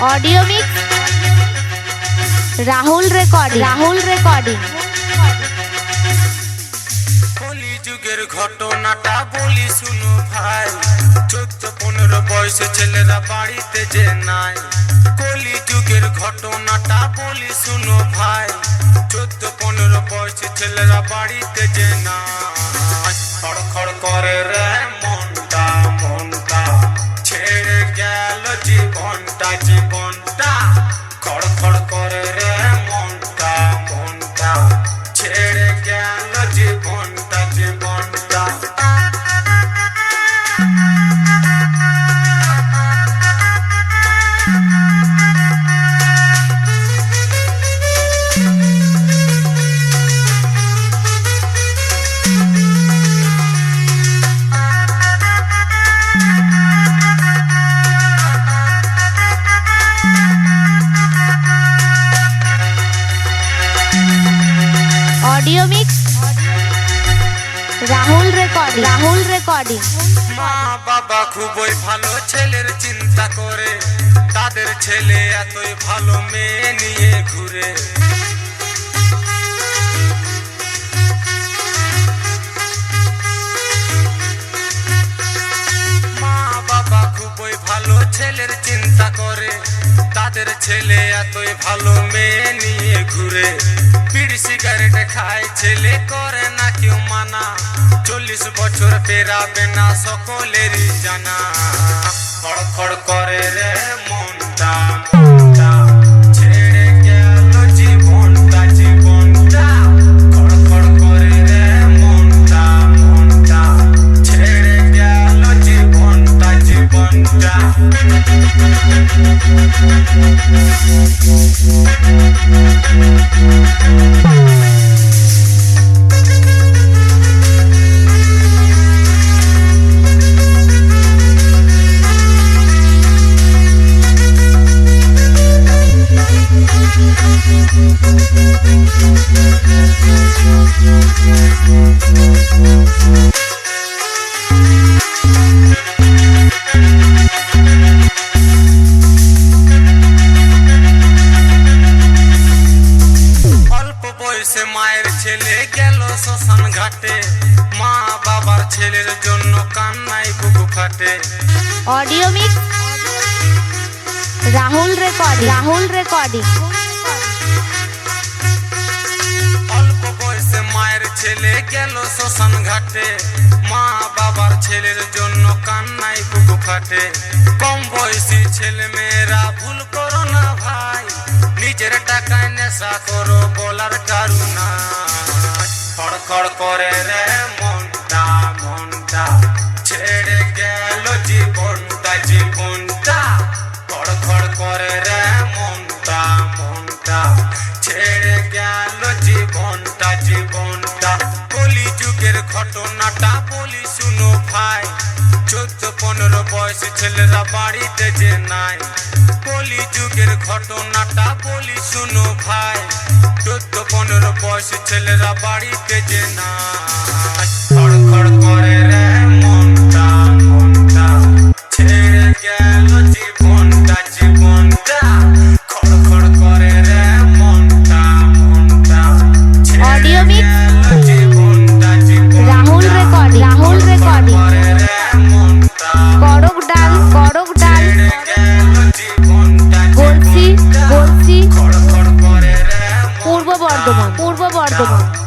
Audio mix Rahul recording Rahul recording কলি যুগের ঘটনাটা বলি শুনো ভাই। চোদ্দ পনেরো বয়সে ছেলেরা বাড়িতে যে নাই। কলি যুগের ঘটনাটা বলি শুনো ভাই। চোদ্দ পনেরো বয়সে ছেলেরা বাড়িতে যে নাই। খড় খড় করে জীবনটা জীবনটা খড়খড় করে রে মনটা মনটা ছেড়ে গেল জীবনটা? Audio mix Rahul recording Rahul recording মা বাবা খুবই ভালো ছেলের চিন্তা করে। তাদের ছেলে এতই ভালো মেয়ে নিয়ে ঘুরে। ছেলের চিন্তা করে। তাদের ছেলে এতই ভালো মেয়ে নিয়ে ঘুরে। বিড়ি সিগারেট খায়, ছেলে করে না কেউ মানা। চল্লিশ বছর পেরাবে না সকলেরই জানা। খড়খড় করে রে অল্প গেল শ্মশান ঘাটে মা বাবার ছেলের জন্য কান্নাই বুকু ফাটে audio mix Rahul recording Rahul recording অল্প বয়সে মায়ের ছেলে গেল শ্মশান ঘাটে মা বাবার ছেলের জন্য কান্নাই বুকু ফাটে কম বয়সী ছেলে মেয়েরা ভুল করো না ভাই নিজের টাকায় নেশা করো বলার কারুনা খড়খড় করে রে মনটা মনটা ছেড়ে গেল জীবনটা জীবনটা। খড়খড় করে রে মনটা মনটা ছেড়ে গেল জীবনটা জীবনটা। কলি যুগের ঘটনাটা ছেলেরা বাড়িতে যে নাই। কলি যুগের ঘটনাটা বলি শুনো ভাই। চোদ্দ, পনেরো বয়স ছেলেরা বাড়িতে যে নাই। বর্ধমান